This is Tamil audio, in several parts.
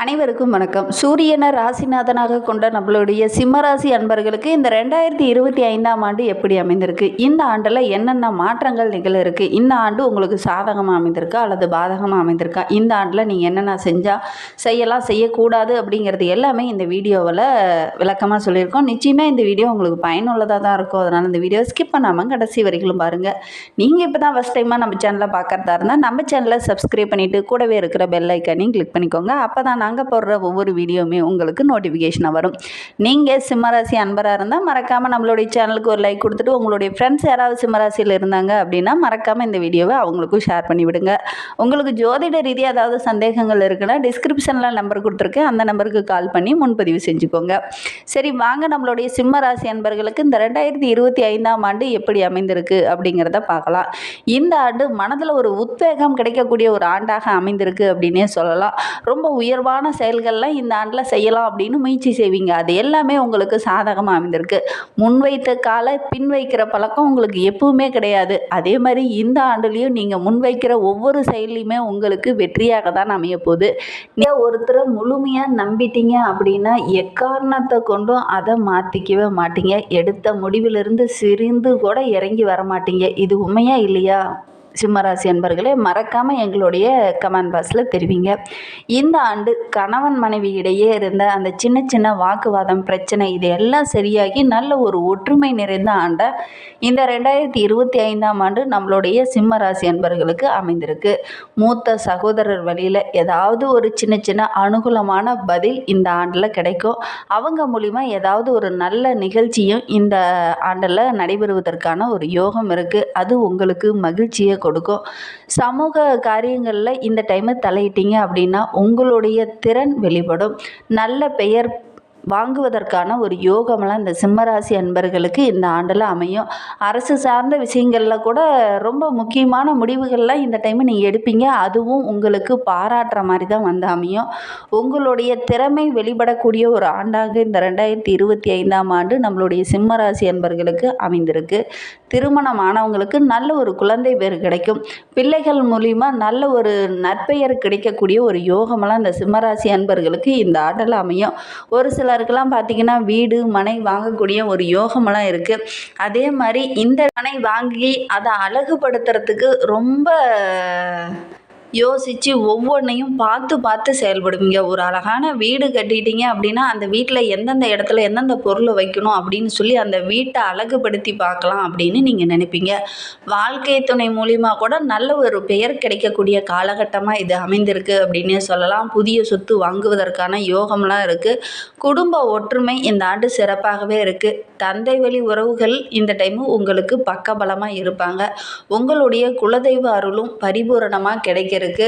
அனைவருக்கும் வணக்கம். சூரியனை ராசிநாதனாக கொண்ட நம்மளுடைய சிம்மராசி அன்பர்களுக்கு இந்த ரெண்டாயிரத்தி இருபத்தி ஐந்தாம் ஆண்டு எப்படி அமைந்திருக்கு? இந்த ஆண்டில் என்னென்ன மாற்றங்கள் நிகழ இருக்கு? இந்த ஆண்டு உங்களுக்கு சாதகமாக அமைந்திருக்கா? அல்லது பாதகமாக அமைந்திருக்கா? இந்த ஆண்டில் நீங்கள் என்னென்ன செஞ்சால் செய்யலாம் செய்யக்கூடாது அப்படிங்கிறது எல்லாமே இந்த வீடியோவில் விளக்கமாக சொல்லியிருக்கோம். நிச்சயமாக இந்த வீடியோ உங்களுக்கு பயனுள்ளதாக தான் இருக்கும். அதனால் இந்த வீடியோ ஸ்கிப் பண்ணாமல் கடைசி வரைக்கும் பாருங்கள் நீங்கள் இப்போ தான் ஃபஸ்ட் டைமாக நம்ம சேனலை பார்க்குறதா இருந்தால் நம்ம சேனலை சப்ஸ்கிரைப் பண்ணிவிட்டு கூடவே இருக்கிற பெல் ஐக்கானையும் கிளிக் பண்ணிக்கோங்க. அப்போ தான் நாங்கள் போடுற ஒவ்வொரு வீடியோவுமே உங்களுக்கு நோட்டிஃபிகேஷனாக வரும். நீங்கள் சிம்மராசி அன்பராக இருந்தால் மறக்காமல் நம்மளுடைய சேனலுக்கு ஒரு லைக் கொடுத்துட்டு உங்களுடைய ஃப்ரெண்ட்ஸ் யாராவது சிம்மராசியில் இருந்தாங்க அப்படின்னா மறக்காமல் இந்த வீடியோவை அவங்களுக்கும் ஷேர் பண்ணி விடுங்க. உங்களுக்கு ஜோதிட ரீதியாக ஏதாவது சந்தேகங்கள் இருக்குன்னா டிஸ்கிரிப்ஷனில் நம்பர் கொடுத்துருக்கேன். அந்த நம்பருக்கு கால் பண்ணி முன்பதிவு செஞ்சுக்கோங்க. சரி வாங்க நம்மளுடைய சிம்ம ராசி அன்பர்களுக்கு இந்த ரெண்டாயிரத்தி இருபத்தி ஐந்தாம் ஆண்டு எப்படி அமைந்திருக்கு அப்படிங்கிறத பார்க்கலாம். இந்த ஆண்டு மனதில் ஒரு உத்வேகம் கிடைக்கக்கூடிய ஒரு ஆண்டாக அமைந்திருக்கு அப்படின்னே சொல்லலாம். ரொம்ப உயர்வான செயல்கள்லாம் இந்த ஆண்டில் செய்யலாம் அப்படின்னு முயற்சி செய்வீங்க. அது எல்லாமே உங்களுக்கு சாதகமாக அமைந்திருக்கு. முன்வைத்த காலை பின் வைக்கிற பழக்கம் உங்களுக்கு எப்பவுமே கிடையாது. அதே மாதிரி இந்த ஆண்டுலேயும் நீங்கள் முன்வைக்கிற ஒவ்வொரு செயலையுமே உங்களுக்கு வெற்றியாக தான் அமைய போகுது. நீங்கள் ஒருத்தரை முழுமையாக நம்பிட்டீங்க அப்படின்னா எக்காரணத்தை கொண்டும் அதை மாற்றிக்கவே மாட்டீங்க. எடுத்த முடிவிலிருந்து சிரிந்து கூட இறங்கி வர மாட்டீங்க. இது உண்மையா இல்லையா? சிம்மராசி அன்பர்களே மறக்காமல் எங்களுடைய கமெண்ட் பாக்ஸில் தெரிவிங்க. இந்த ஆண்டு கணவன் மனைவி இடையே இருந்த அந்த சின்ன சின்ன வாக்குவாதம் பிரச்சனை இது எல்லாம் சரியாகி நல்ல ஒரு ஒற்றுமை நிறைந்த ஆண்டை இந்த ரெண்டாயிரத்தி இருபத்தி ஐந்தாம் ஆண்டு நம்மளுடைய சிம்மராசி அன்பர்களுக்கு அமைந்திருக்கு. மூத்த சகோதரர் வழியில் ஏதாவது ஒரு சின்ன சின்ன அனுகூலமான பதில் இந்த ஆண்டில் கிடைக்கும். அவங்க மூலிமா ஏதாவது ஒரு நல்ல நிகழ்ச்சியும் இந்த ஆண்டில் நடைபெறுவதற்கான ஒரு யோகம் இருக்குது அது உங்களுக்கு மகிழ்ச்சியை கொடுக்கும். சமூக காரியங்களில் இந்த டைமு தலையிட்டீங்க அப்படின்னா உங்களுடைய திறன் வெளிப்படும். நல்ல பெயர் வாங்குவதற்கான ஒரு யோகமெல்லாம் இந்த சிம்மராசி அன்பர்களுக்கு இந்த ஆண்டில் அமையும். அரசு சார்ந்த விஷயங்களில் கூட ரொம்ப முக்கியமான முடிவுகள்லாம் இந்த டைம் நீங்கள் எடுப்பீங்க. அதுவும் உங்களுக்கு பாராட்டுற மாதிரி தான் வந்து அமையும். உங்களுடைய திறமை வெளிப்படக்கூடிய ஒரு ஆண்டாக இந்த ரெண்டாயிரத்தி இருபத்தி ஐந்தாம் ஆண்டு நம்மளுடைய சிம்மராசி அன்பர்களுக்கு அமைந்திருக்கு. திருமணம் ஆனவங்களுக்கு நல்ல ஒரு குழந்தை பேர் கிடைக்கும். பிள்ளைகள் மூலிமா நல்ல ஒரு நற்பெயர் கிடைக்கக்கூடிய ஒரு யோகமெல்லாம் இந்த சிம்மராசி அன்பர்களுக்கு இந்த ஆண்டில் அமையும். ஒரு சில சிலருக்கெல்லாம் பார்த்திங்கன்னா வீடு மனை வாங்கக்கூடிய ஒரு யோகமெல்லாம் இருக்குது அதே மாதிரி இந்த மனை வாங்கி அதை அழகுபடுத்துறதுக்கு ரொம்ப யோசித்து ஒவ்வொன்றையும் பார்த்து பார்த்து செயல்படுவீங்க. ஒரு அழகான வீடு கட்டிட்டீங்க அப்படின்னா அந்த வீட்டில் எந்தெந்த இடத்துல எந்தெந்த பொருளை வைக்கணும் அப்படின்னு சொல்லி அந்த வீட்டை அழகுபடுத்தி பார்க்கலாம் அப்படின்னு நீங்கள் நினைப்பீங்க. வாழ்க்கை துணை மூலிமா கூட நல்ல ஒரு பெயர் கிடைக்கக்கூடிய காலகட்டமாக இது அமைந்திருக்கு அப்படின்னே சொல்லலாம். புதிய சொத்து வாங்குவதற்கான யோகம்லாம் இருக்குது குடும்ப ஒற்றுமை இந்த ஆண்டு சிறப்பாகவே இருக்குது தந்தை வழி உறவுகள் இந்த டைமு உங்களுக்கு பக்கபலமாக இருப்பாங்க. உங்களுடைய குலதெய்வ அருளும் பரிபூரணமாக கிடைக்கிறதுக்கு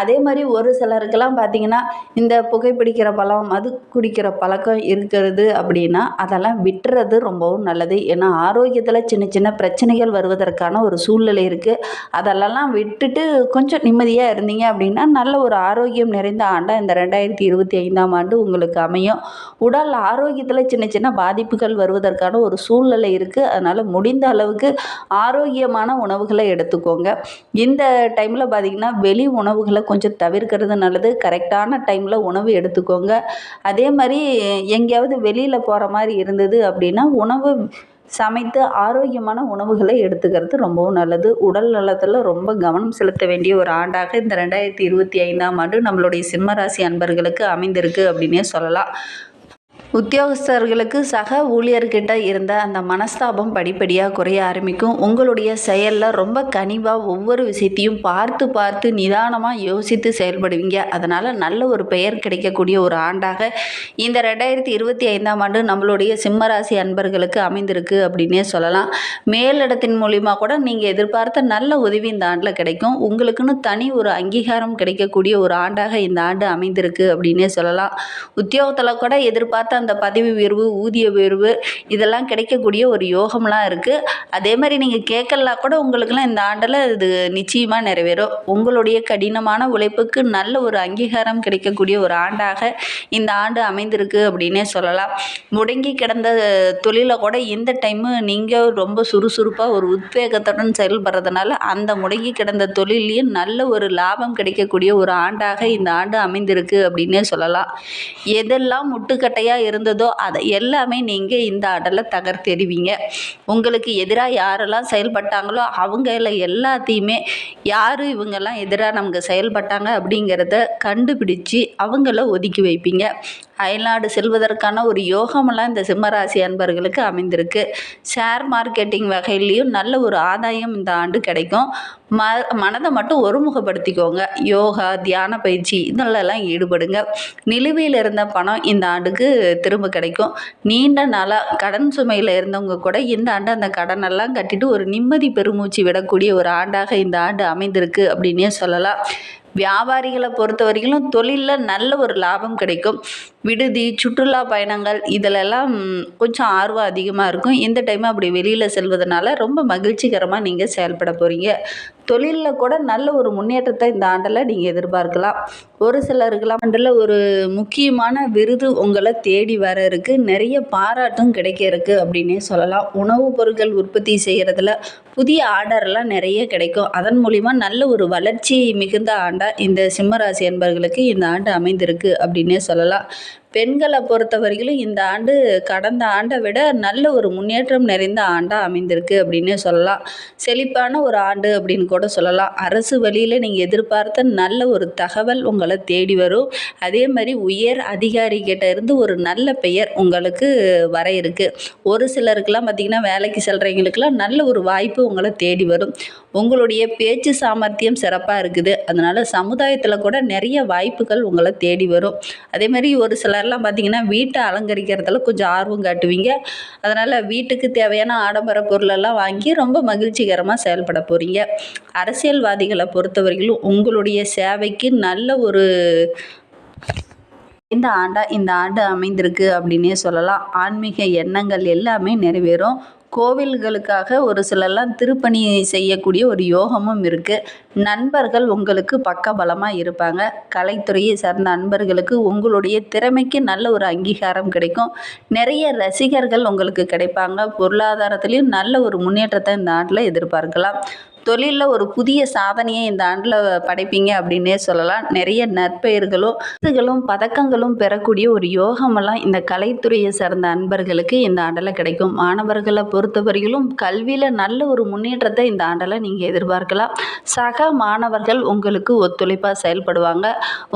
அதே மாதிரி ஒரு சிலருக்கெல்லாம் பார்த்தீங்கன்னா இந்த புகைப்பிடிக்கிற பழம் மது குடிக்கிற பழக்கம் இருக்கிறது அப்படின்னா அதெல்லாம் விட்டுறது ரொம்பவும் நல்லது. ஏன்னா ஆரோக்கியத்தில் சின்ன சின்ன பிரச்சனைகள் வருவதற்கான ஒரு சூழ்நிலை இருக்குது அதெல்லாம் விட்டுட்டு கொஞ்சம் நிம்மதியாக இருந்தீங்க அப்படின்னா நல்ல ஒரு ஆரோக்கியம் நிறைந்த ஆண்டாக இந்த ரெண்டாயிரத்தி இருபத்தி ஐந்தாம் ஆண்டு உங்களுக்கு அமையும். உடல் ஆரோக்கியத்தில் சின்ன சின்ன பாதிப்புகள் வருவதற்கான ஒரு சூழ்நிலை இருக்குது அதனால் முடிந்த அளவுக்கு ஆரோக்கியமான உணவுகளை எடுத்துக்கோங்க. இந்த டைமில் பார்த்திங்கன்னா வெளி உணவுகளை கொஞ்சம் தவிர்க்கிறது நல்லது. கரெக்டான டைமில் உணவு எடுத்துக்கோங்க. அதே மாதிரி எங்கேயாவது வெளியில் போகிற மாதிரி இருந்தது அப்படின்னா உணவு சமைத்து ஆரோக்கியமான உணவுகளை எடுத்துக்கிறது ரொம்பவும் நல்லது. உடல் நலத்தில் ரொம்ப கவனம் செலுத்த வேண்டிய ஒரு ஆண்டாக இந்த ரெண்டாயிரத்தி இருபத்தி ஐந்தாம் ஆண்டு நம்மளுடைய சிம்மராசி அன்பர்களுக்கு அமைந்திருக்கு அப்படின்னே சொல்லலாம். உத்தியோகஸ்தர்களுக்கு சக ஊழியர்கிட்ட இருந்த அந்த மனஸ்தாபம் படிப்படியாக குறைய ஆரம்பிக்கும். உங்களுடைய செயலில் ரொம்ப கனிவாக ஒவ்வொரு விஷயத்தையும் பார்த்து பார்த்து நிதானமாக யோசித்து செயல்படுவீங்க. அதனால் நல்ல ஒரு பெயர் கிடைக்கக்கூடிய ஒரு ஆண்டாக இந்த ரெண்டாயிரத்தி இருபத்தி ஐந்தாம் ஆண்டு நம்மளுடைய சிம்மராசி அன்பர்களுக்கு அமைந்திருக்கு அப்படின்னே சொல்லலாம். மேலிடத்தின் மூலிமா கூட நீங்கள் எதிர்பார்த்த நல்ல உதவி இந்த ஆண்டில் கிடைக்கும். உங்களுக்குன்னு தனி ஒரு அங்கீகாரம் கிடைக்கக்கூடிய ஒரு ஆண்டாக இந்த ஆண்டு அமைந்திருக்கு அப்படின்னே சொல்லலாம். உத்தியோகத்தில் கூட எதிர்பார்த்த எதிர்பார்த்த அந்த பதவி உயர்வு ஊதிய உயர்வு இதெல்லாம் கிடைக்கக்கூடிய ஒரு யோகம்லாம் இருக்குது அதே மாதிரி நீங்கள் கேட்கலாம் கூட உங்களுக்குலாம் இந்த ஆண்டில் இது நிச்சயமாக நிறைவேறும். உங்களுடைய கடினமான உழைப்புக்கு நல்ல ஒரு அங்கீகாரம் கிடைக்கக்கூடிய ஒரு ஆண்டாக இந்த ஆண்டு அமைந்திருக்கு அப்படின்னே சொல்லலாம். முடங்கி கிடந்த தொழிலை கூட இந்த டைமு நீங்கள் ரொம்ப சுறுசுறுப்பாக ஒரு உத்வேகத்துடன் செயல்படுறதுனால அந்த முடங்கி கிடந்த தொழிலையும் நல்ல ஒரு லாபம் கிடைக்கக்கூடிய ஒரு ஆண்டாக இந்த ஆண்டு அமைந்திருக்கு அப்படின்னே சொல்லலாம். எதெல்லாம் முட்டுக்கட்டையாக இருந்ததோ அதை எல்லாமே நீங்கள் இந்த ஆடலில் தகர்த்தெறிவீங்க. உங்களுக்கு எதிராக யாரெல்லாம் செயல்பட்டாங்களோ அவங்கள எல்லாத்தையுமே யார் இவங்கெல்லாம் எதிராக நமக்கு செயல்பட்டாங்க அப்படிங்கிறத கண்டுபிடிச்சு அவங்கள ஒதுக்கி வைப்பீங்க. அயல்நாடு செல்வதற்கான ஒரு யோகமெல்லாம் இந்த சிம்மராசி அன்பர்களுக்கு அமைந்திருக்கு. ஷேர் மார்க்கெட்டிங் வகையிலையும் நல்ல ஒரு ஆதாயம் இந்த ஆண்டு கிடைக்கும். ம மனதை மட்டும் ஒருமுகப்படுத்திக்கோங்க. யோகா தியான பயிற்சி இதெல்லாம் ஈடுபடுங்க. நிலுவையில் இருந்த பணம் இந்த ஆண்டுக்கு திரும்ப கிடைக்கும். நீண்ட நாளாக கடன் சுமையில் இருந்தவங்க கூட இந்த ஆண்டு அந்த கடனெல்லாம் கட்டிட்டு ஒரு நிம்மதி பெருமூச்சு விடக்கூடிய ஒரு ஆண்டாக இந்த ஆண்டு அமைந்திருக்கு அப்படின்னே சொல்லலாம். வியாபாரிகளை பொறுத்த வரைக்கும் தொழிலில் நல்ல ஒரு லாபம் கிடைக்கும். விடுதி சுற்றுலா பயணங்கள் இதிலெல்லாம் கொஞ்சம் ஆர்வம் அதிகமாக இருக்கும். இந்த டைம் அப்படி வெளியில் செல்வதனால ரொம்ப மகிழ்ச்சிகரமாக நீங்கள் செயல்பட போகிறீங்க தொழிலில் கூட நல்ல ஒரு முன்னேற்றத்தை இந்த ஆண்டில் நீங்கள் எதிர்பார்க்கலாம். ஒரு சிலருக்கெல்லாம் மண்டல ஒரு முக்கியமான விருது உங்களை தேடி வர இருக்குது நிறைய பாராட்டும் கிடைக்க இருக்குது அப்படின்னே சொல்லலாம். உணவுப் பொருட்கள் உற்பத்தி செய்கிறதுல புதிய ஆர்டர்லாம் நிறைய கிடைக்கும். அதன் மூலிமா நல்ல ஒரு வளர்ச்சி மிகுந்த ஆண்டாக இந்த சிம்மராசி என்பவர்களுக்கு இந்த ஆண்டு அமைந்திருக்கு அப்படின்னே சொல்லலாம். பெண்களை பொறுத்த வரையிலும் இந்த ஆண்டு கடந்த ஆண்டை விட நல்ல ஒரு முன்னேற்றம் நிறைந்த ஆண்டாக அமைந்திருக்கு அப்படின்னு சொல்லலாம். செழிப்பான ஒரு ஆண்டு அப்படின்னு கூட சொல்லலாம். அரசு வழியில் நீங்கள் எதிர்பார்த்த நல்ல ஒரு தகவல் உங்களை தேடி வரும். அதே மாதிரி உயர் அதிகாரிகிட்ட இருந்து ஒரு நல்ல பெயர் உங்களுக்கு வர இருக்கு. ஒரு சிலருக்கெல்லாம் பார்த்திங்கன்னா வேலைக்கு செல்கிறவங்களுக்கெல்லாம் நல்ல ஒரு வாய்ப்பு உங்களை தேடி வரும். உங்களுடைய பேச்சு சாமர்த்தியம் சிறப்பாக இருக்குது. அதனால் சமுதாயத்தில் கூட நிறைய வாய்ப்புகள் உங்களை தேடி வரும். அதே மாதிரி ஒரு சில சிலர்லாம் பார்த்திங்கன்னா வீட்டை அலங்கரிக்கிறதுல கொஞ்சம் ஆர்வம் காட்டுவீங்க. அதனால் வீட்டுக்கு தேவையான ஆடம்பர பொருளெல்லாம் வாங்கி ரொம்ப மகிழ்ச்சிகரமாக செயல்பட போகிறீங்க அரசியல்வாதிகளை பொறுத்தவரையிலும் உங்களுடைய சேவைக்கு நல்ல ஒரு இந்த ஆண்டா இந்த ஆண்டு அமைந்திருக்கு அப்படின்னே சொல்லலாம். ஆன்மீக எண்ணங்கள் எல்லாமே நிறைவேறும். கோவில்களுக்காக ஒரு சிலர்லாம் திருப்பணி செய்யக்கூடிய ஒரு யோகமும் இருக்குது நண்பர்கள் உங்களுக்கு பக்கபலமாக இருப்பாங்க. கலைத்துறையை சார்ந்த நண்பர்களுக்கு உங்களுடைய திறமைக்கு நல்ல ஒரு அங்கீகாரம் கிடைக்கும். நிறைய ரசிகர்கள் உங்களுக்கு கிடைப்பாங்க. பொருளாதாரத்துலேயும் நல்ல ஒரு முன்னேற்றத்தை இந்த நாட்டில் எதிர்பார்க்கலாம். தொழிலில் ஒரு புதிய சாதனையை இந்த ஆண்டில் படைப்பீங்க அப்படின்னே சொல்லலாம். நிறைய நற்பெயர்களும் பரிசுகளும் பதக்கங்களும் பெறக்கூடிய ஒரு யோகமெல்லாம் இந்த கலைத்துறையை சார்ந்த அன்பர்களுக்கு இந்த ஆண்டில் கிடைக்கும். மாணவர்களை பொறுத்தவரையிலும் கல்வியில் நல்ல ஒரு முன்னேற்றத்தை இந்த ஆண்டில் நீங்கள் எதிர்பார்க்கலாம் சக மாணவர்கள் உங்களுக்கு ஒத்துழைப்பாக செயல்படுவாங்க.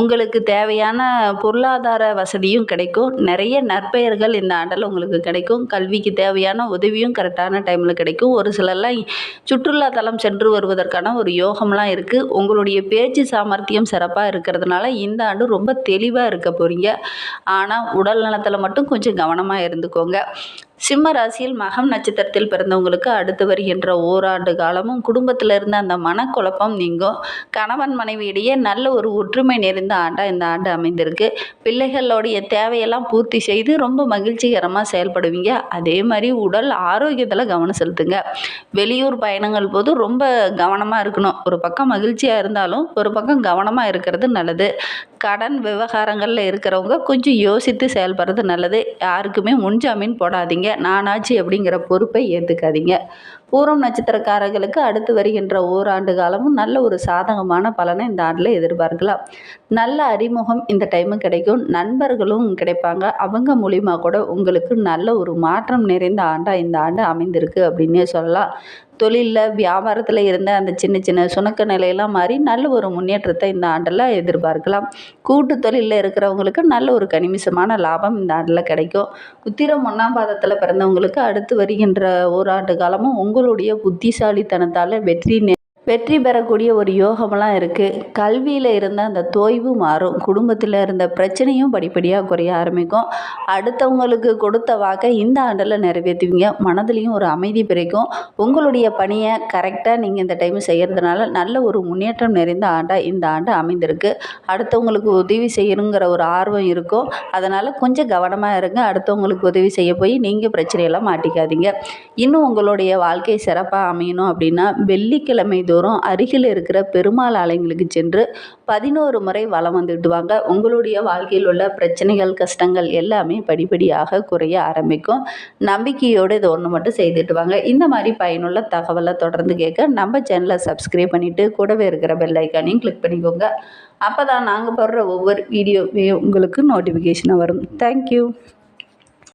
உங்களுக்கு தேவையான பொருளாதார வசதியும் கிடைக்கும். நிறைய நற்பெயர்கள் இந்த ஆண்டில் உங்களுக்கு கிடைக்கும். கல்விக்கு தேவையான உதவியும் கரெக்டான டைமில் கிடைக்கும். ஒரு சிலர்லாம் சுற்றுலா தலம் சென்று கொண்டு வருவதற்கான ஒரு யோகம்லாம் இருக்குது உங்களுடைய பேச்சு சாமர்த்தியம் சிறப்பாக இருக்கிறதுனால இந்த ஆண்டு ரொம்ப தெளிவாக இருக்க போகிறீங்க ஆனால் உடல் நலத்தில் மட்டும் கொஞ்சம் கவனமாக இருந்துக்கோங்க. சிம்ம ராசியில் மகம் நட்சத்திரத்தில் பிறந்தவங்களுக்கு அடுத்து வருகின்ற ஓராண்டு காலமும் குடும்பத்தில் இருந்த அந்த மனக்குழப்பம் நீங்கும். கணவன் மனைவியிடையே நல்ல ஒரு ஒற்றுமை நிறைந்த ஆண்டாக இந்த ஆண்டு அமைந்திருக்கு. பிள்ளைகளுடைய தேவையெல்லாம் பூர்த்தி செய்து ரொம்ப மகிழ்ச்சிகரமாக செயல்படுவீங்க. அதே மாதிரி உடல் ஆரோக்கியத்தில் கவனம் செலுத்துங்க. வெளியூர் பயணங்கள் போது ரொம்ப கவனமாக இருக்கணும். ஒரு பக்கம் மகிழ்ச்சியாக இருந்தாலும் ஒரு பக்கம் கவனமாக இருக்கிறது நல்லது. கடன் விவகாரங்களில் இருக்கிறவங்க கொஞ்சம் யோசித்து செயல்படுறது நல்லது. யாருக்குமே முன்ஜாமீன் போடாதீங்க. நானாச்சு அப்படிங்கிற பொறுப்பை ஏற்றுக்காதீங்க பூரம் நட்சத்திரக்காரர்களுக்கு அடுத்து வருகின்ற ஓராண்டு காலமும் நல்ல ஒரு சாதகமான பலனை இந்த ஆண்டில் எதிர்பார்க்கலாம். நல்ல அறிமுகம் இந்த டைமு கிடைக்கும். நண்பர்களும் கிடைப்பாங்க. அவங்க மூலிமா கூட உங்களுக்கு நல்ல ஒரு மாற்றம் நிறைந்த ஆண்டாக இந்த ஆண்டு அமைந்திருக்கு அப்படின்னே சொல்லலாம். தொழிலில் வியாபாரத்தில் இருந்த அந்த சின்ன சின்ன சுணக்க நிலையெல்லாம் மாறி நல்ல ஒரு முன்னேற்றத்தை இந்த ஆண்டில் எதிர்பார்க்கலாம். கூட்டு தொழிலில் இருக்கிறவங்களுக்கு நல்ல ஒரு கனிமிசமான லாபம் இந்த ஆண்டில் கிடைக்கும். உத்திரம் ஒன்றாம் பாதத்தில் பிறந்தவங்களுக்கு அடுத்து வருகின்ற ஓராண்டு காலமும் உங்களுடைய புத்திசாலித்தனத்தால் வெற்றி வெற்றி பெறக்கூடிய ஒரு யோகமெல்லாம் இருக்குது கல்வியில் இருந்த அந்த தோய்வு மாறும். குடும்பத்தில் இருந்த பிரச்சனையும் படிப்படியாக குறைய ஆரம்பிக்கும். அடுத்தவங்களுக்கு கொடுத்த வாக்கை இந்த ஆண்டில் நிறைவேற்றுவீங்க. மனதிலையும் ஒரு அமைதி பிறக்கும். உங்களுடைய பணியை கரெக்டாக நீங்கள் இந்த டைம் செய்கிறதுனால நல்ல ஒரு முன்னேற்றம் நிறைந்த ஆண்டாக இந்த ஆண்டு அமைந்திருக்கு. அடுத்தவங்களுக்கு உதவி செய்யணுங்கிற ஒரு ஆர்வம் இருக்கும். அதனால் கொஞ்சம் கவனமாக இருங்க. அடுத்தவங்களுக்கு உதவி செய்ய போய் நீங்கள் பிரச்சனையெல்லாம் மாட்டிக்காதீங்க. இன்னும் உங்களுடைய வாழ்க்கை சிறப்பாக அமையணும் அப்படின்னா வெள்ளிக்கிழமை தோறும் அருகில் இருக்கிற பெருமாள் ஆலயங்களுக்கு சென்று பதினோரு முறை வலம் வந்துடுவாங்க உங்களுடைய வாழ்க்கையில் உள்ள பிரச்சனைகள் கஷ்டங்கள் எல்லாமே படிப்படியாக குறைய ஆரம்பிக்கும். நம்பிக்கையோடு இது ஒன்று மட்டும் செய்துட்டுவாங்க இந்த மாதிரி பயனுள்ள தகவலை தொடர்ந்து கேட்க நம்ம சேனலை சப்ஸ்கிரைப் பண்ணிவிட்டு கூடவே இருக்கிற பெல் ஐக்கானையும் கிளிக் பண்ணிக்கோங்க. அப்போ தான் நாங்கள் போடுற ஒவ்வொரு வீடியோவே உங்களுக்கு நோட்டிஃபிகேஷனாக வரும். தேங்க்யூ